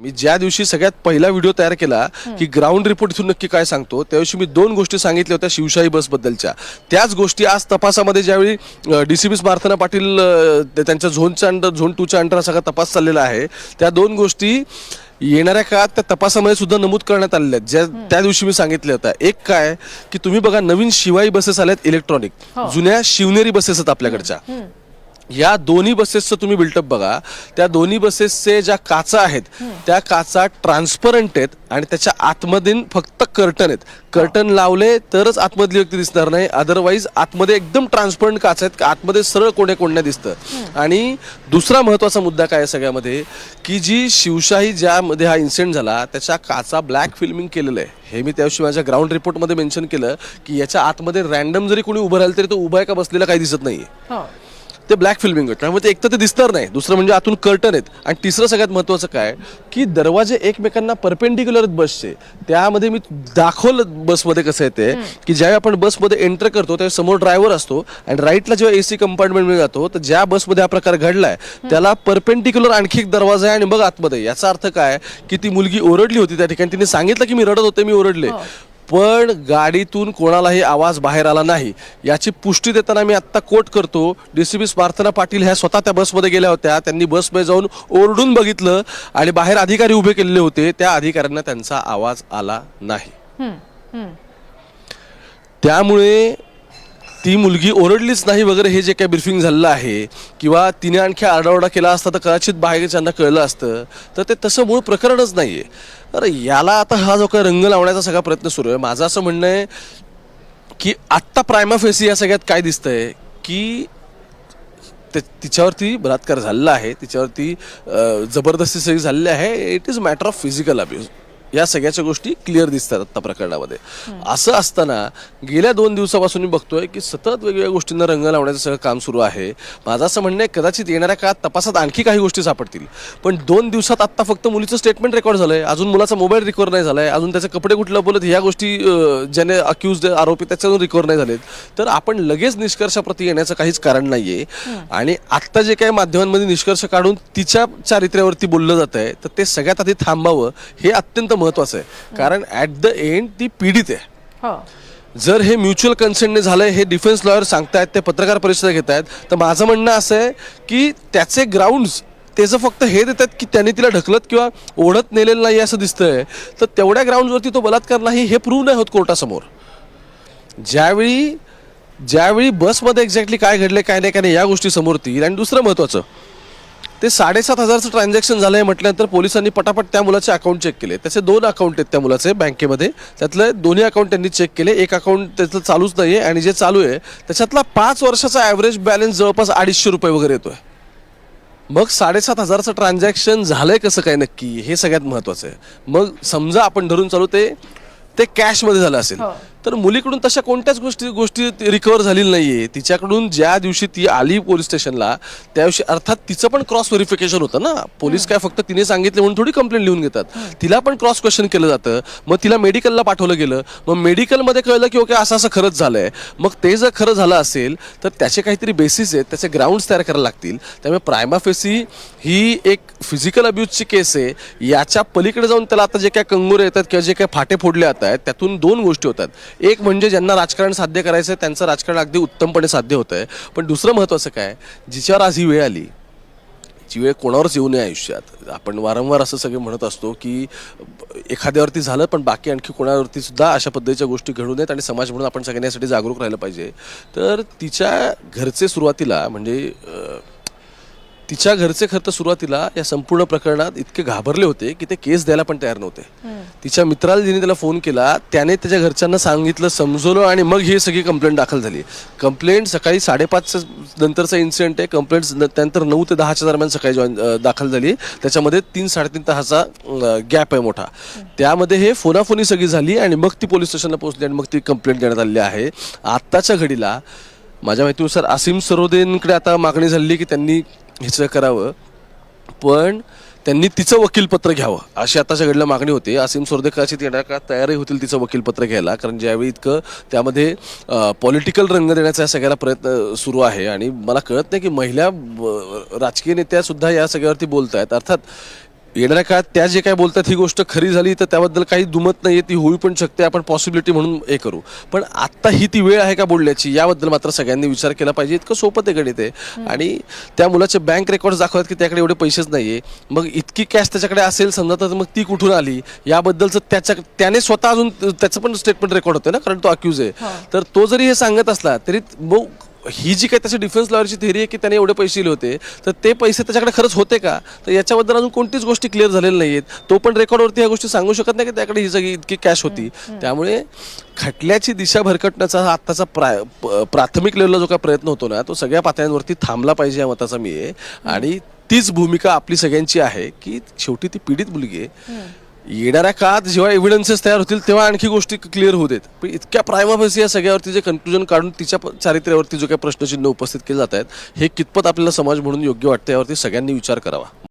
मी ज्या दिवशी सगळ्यात पहिला व्हिडिओ तयार केला की ग्राउंड रिपोर्ट इथून नक्की काय सांगतो त्या दिवशी मी दोन गोष्टी सांगितल्या होत्या शिवशाही बसबद्दलच्या त्याच गोष्टी आज तपासामध्ये ज्यावेळी डीसीबी प्रार्थना पाटील अ, ते- त्यांच्या झोनच्या अंडर झोन टूच्या अंडर सगळा तपास चाललेला आहे. त्या दोन गोष्टी येणाऱ्या काळात त्या तपासामध्ये सुद्धा नमूद करण्यात आलेल्या आहेत. ज्या त्या दिवशी मी सांगितल्या होत्या. एक काय की तुम्ही बघा नवीन शिवाई बसेस आल्यात इलेक्ट्रॉनिक. जुन्या शिवनेरी बसेस आहेत आपल्याकडच्या. या दोन्ही बसेसचं तुम्ही बिल्टअप बघा. त्या दोन्ही बसेसचे ज्या काचा आहेत त्या काचा ट्रान्सपरंट आहेत आणि त्याच्या आतमध्ये फक्त कर्टन आहेत. कर्टन लावले तरच आतमधली व्यक्ती दिसणार नाही. अदरवाईज आतमध्ये एकदम ट्रान्सपरंट काच आहेत. आतमध्ये सरळ कोण्या कोण्या दिसतं. आणि दुसरा महत्त्वाचा मुद्दा काय आहे सगळ्यामध्ये की जी शिवशाही ज्यामध्ये हा इन्सिडेंट झाला त्याच्या काचा ब्लॅक फिल्मिंग केलेलं आहे. हे मी त्याविषयी माझ्या ग्राउंड रिपोर्टमध्ये मेन्शन केलं की याच्या आतमध्ये रॅन्डम जरी कोणी उभं राहिलं तरी तो उभा आहे का बसलेला काही दिसत नाहीये. हो. ते ब्लॅक फिल्मिंग आहे त्यामुळे ते एक तर ते दिसणार नाही. दुसरं म्हणजे आतून कर्टन आहेत. आणि तिसरं सगळ्यात महत्त्वाचं काय? की दरवाजे एकमेकांना परपेंडिक्युलर बसचे त्यामध्ये मी दाखवलं बसमध्ये कसं येते की ज्यावेळी आपण बसमध्ये एंटर करतो त्यावेळी समोर ड्रायव्हर असतो आणि राईटला जेव्हा एसी कंपार्टमेंटमध्ये जातो तर ज्या बसमध्ये हा प्रकार घडलाय त्याला परपेंडिक्युलर आणखी एक दरवाजा आहे आणि बघ आतमध्ये. याचा अर्थ काय? की ती मुलगी ओरडली होती त्या ठिकाणी. तिने सांगितलं की मी रडत होते मी ओरडले. पण गाडीतून कोणालाही आवाज बाहेर आला नाही. याची पुष्टी देताना मी आत्ता कोट करतो. डीसीबी प्रार्थना पाटील ह्या स्वतः त्या बसमध्ये गेल्या होत्या. त्यांनी बसमध्ये जाऊन ओरडून बघितलं आणि बाहेर अधिकारी उभे केलेले होते. त्या अधिकाऱ्यांना त्यांचा आवाज आला नाही. त्यामुळे ती मुलगी ओरडलीच नाही वगैरे हे जे काही ब्रिफिंग झालेलं आहे किंवा तिने आणखी आरडाओरडा केला असता तर कदाचित बाहेरच्यांना कळलं असतं तर ते तसं मूळ प्रकरणच नाही आहे अरे याला आता हा जो काही रंग लावण्याचा सगळा प्रयत्न सुरू आहे. माझं असं म्हणणं आहे की आत्ता प्रायमा फेसी या सगळ्यात काय दिसतंय की ते तिच्यावरती बलात्कार झालेला आहे तिच्यावरती जबरदस्ती सगळी झालेली आहे. It is matter of physical abuse या सगळ्याच्या गोष्टी क्लिअर दिसतात आत्ता प्रकरणामध्ये. असं असताना गेल्या दोन दिवसापासून मी बघतोय की सतत वेगवेगळ्या गोष्टींना रंग लावण्याचं सगळं काम सुरू आहे. माझं असं म्हणणं आहे कदाचित येणाऱ्या काळात तपासात आणखी काही गोष्टी सापडतील. पण दोन दिवसात आत्ता फक्त मुलीचं स्टेटमेंट रेकॉर्ड झालंय अजून मुलाचा मोबाईल रिकवर नाही झालाय अजून त्याचे कपडे कुठलं बोलत ह्या गोष्टी ज्याने अक्युज आरोपी त्याच्यातून रिकवर नाही झालेत. तर आपण लगेच निष्कर्षाप्रती येण्याचं काहीच कारण नाहीये. आणि आत्ता जे काही माध्यमांमध्ये निष्कर्ष काढून तिच्या चारित्र्यावरती बोललं जात आहे तर ते सगळ्यात आधी थांबावं हे अत्यंत महत्वाचं आहे. कारण ऍट द एंड ती पीडित आहे. हो. जर हे म्युच्युअल कन्सेंटने झालंय हे डिफेन्स लॉयर सांगतायत ते पत्रकार परिषद घेत आहेत तर माझं म्हणणं असं आहे की त्याचे ग्राउंड्स त्याचं फक्त हे देतात की त्यांनी तिला ढकलत किंवा ओढत नेलेलं नाही असं दिसतंय तर तेवढ्या ग्राउंडवरती तो बलात्कार नाही हे प्रूव्ह नाही होत कोर्टासमोर. ज्यावेळी ज्यावेळी बसमध्ये एक्झॅक्टली काय घडले काय नाही काय नाही या गोष्टी समोर आणि दुसरं महत्त्वाचं ते साडेसात हजारचं ट्रान्झॅक्शन झालं आहे म्हटल्यानंतर पोलिसांनी पटापट त्या मुलाचे अकाउंट चेक केले. त्याचे दोन अकाउंट आहेत त्या मुलाचे बँकेमध्ये त्यातले दोन्ही अकाउंट त्यांनी चेक केले. एक अकाउंट त्याचं चालूच नाही आहे आणि जे चालू आहे त्याच्यातला पाच वर्षाचा ॲव्हरेज बॅलन्स जवळपास अडीचशे रुपये वगैरे येतो आहे मग साडेसात हजारचं ट्रान्झॅक्शन झालं आहे कसं काय नक्की? हे सगळ्यात महत्त्वाचं आहे. मग समजा आपण धरून चालू ते ते कॅशमध्ये झालं असेल. हो. तर मुलीकडून तशा कोणत्याच गोष्टी गोष्टी रिकवर झालेली नाहीये. तिच्याकडून ज्या दिवशी ती आली पोलीस स्टेशनला त्या दिवशी अर्थात तिचं पण क्रॉस व्हेरिफिकेशन होतं ना. पोलीस काय फक्त तिने सांगितले म्हणून थोडी कंप्लेंट लिहून घेतात. तिला पण क्रॉस क्वेश्चन केलं जातं. मग तिला मेडिकलला पाठवलं गेलं. मग मेडिकलमध्ये कळलं की ओके असं असं खरंच झालंय. मग ते जर खरं झालं असेल तर त्याचे काहीतरी बेसिस आहेत. त्याचे ग्राउंड्स तयार करायला लागतील. त्यामुळे प्रायमा फेसी ही एक फिजिकल अब्यूजची केस आहे. याच्या पलीकडे जाऊन त्याला आता जे काय कंगोरे येतात किंवा जे काय फाटे फोडले जात आहेत त्यातून दोन गोष्टी होतात. एक म्हणजे ज्यांना राजकारण साध्य करायचं आहे त्यांचं राजकारण अगदी उत्तमपणे साध्य होतं आहे पण दुसरं महत्त्वाचं काय? जिच्यावर आज ही वेळ आली जी वेळ कोणावरच येऊ नये आयुष्यात. आपण वारंवार असं सगळे म्हणत असतो की एखाद्यावरती झालं पण बाकी आणखी कोणावरती सुद्धा अशा पद्धतीच्या गोष्टी घडू नयेत आणि समाज म्हणून आपण सगळ्यांसाठी जागरूक राहिलं पाहिजे. तर तिच्या घरचे सुरुवातीला म्हणजे तिच्या घरचे खरं तर सुरुवातीला या संपूर्ण प्रकरणात इतके घाबरले होते की ते केस द्यायला पण तयार नव्हते. तिच्या मित्राला जिने त्याला फोन केला त्याने त्याच्या घरच्यांना सांगितलं समजवलं आणि मग ही सगळी कंप्लेंट दाखल झाली. कंप्लेंट सकाळी साडेपाच नंतरचा इन्सिडेंट आहे. कंप्लेंट त्यानंतर नऊ ते दहाच्या दरम्यान सकाळी जॉईन दाखल झाली. त्याच्यामध्ये तीन साडेतीन तासाचा गॅप आहे मोठा. त्यामध्ये हे फोनाफोनी सगळी झाली आणि मग ती पोलीस स्टेशनला पोहोचली आणि मग ती कंप्लेंट देण्यात आलेली आहे. आत्ताच्या घडीला माझ्या माहितीनुसार असीम सरोदेंकडे आता मागणी झाली की त्यांनी हिचं करावं. पण त्यांनी तिचं वकीलपत्र घ्यावं. अशी आता घडीला मागणी होती. असीम सोरदे कदाचित येणार का? तयारही होतील तिचं वकीलपत्र घ्यायला. कारण ज्यावेळी इतकं त्यामध्ये पॉलिटिकल रंग देण्याचा या सगळ्याला प्रयत्न सुरू आहे. आणि मला कळत नाही की महिला ब- राजकीय नेत्या सुद्धा या सगळ्यावरती बोलत आहेत अर्थात येणाऱ्या काळात त्या जे काय बोलतात ही गोष्ट खरी झाली तर त्याबद्दल काही दुमत नाहीये ती होऊ पण शकते. आपण पॉसिबिलिटी म्हणून हे करू. पण आता ही ती वेळ आहे का बोलण्याची याबद्दल मात्र सगळ्यांनी विचार केला पाहिजे. इतकं सोपं ते गणित आहे. आणि त्या मुलाचे बँक रेकॉर्ड दाखवतात की त्याकडे एवढे पैसेच नाहीये. मग इतकी कॅश त्याच्याकडे असेल समजा तर मग ती कुठून आली? याबद्दलचं त्याच्या त्याने स्वतः अजून त्याचं पण स्टेटमेंट रेकॉर्ड होते ना कारण तो अक्यूज आहे. तर तो जरी हे सांगत असला तरी मग ही जी काही त्याची डिफेन्स लॉयरची थेरी आहे की त्याने एवढे पैसे दिले होते तर ते पैसे त्याच्याकडे खरंच होते का? तर याच्याबद्दल अजून कोणतीच गोष्टी क्लिअर झालेल्या नाहीयेत. तो पण रेकॉर्डवरती ह्या गोष्टी सांगू शकत नाही की त्याकडे ही सगळी इतकी कॅश होती. त्यामुळे खटल्याची दिशा भरकटण्याचा हा आत्ताचा प्रा प्राथमिक लेवलला जो काही प्रयत्न होतो ना तो सगळ्या पातळ्यांवरती थांबला पाहिजे या मताचा मी आहे. आणि तीच भूमिका आपली सगळ्यांची आहे की शेवटी ती पीडित मुलगी आहे. येणाऱ्या काळात जेव्हा एव्हिडन्सेस तयार होतील तेव्हा आणखी गोष्टी क्लिअर होऊ देत. पण इतक्या प्रायमाफेसी या सगळ्यावरती जे कन्क्लुजन काढून तिच्या चारित्र्यावरती जो काही प्रश्नचिन्ह उपस्थित केले जात आहेत हे कितपत आपल्याला समाज म्हणून योग्य वाटतं यावरती सगळ्यांनी विचार करावा.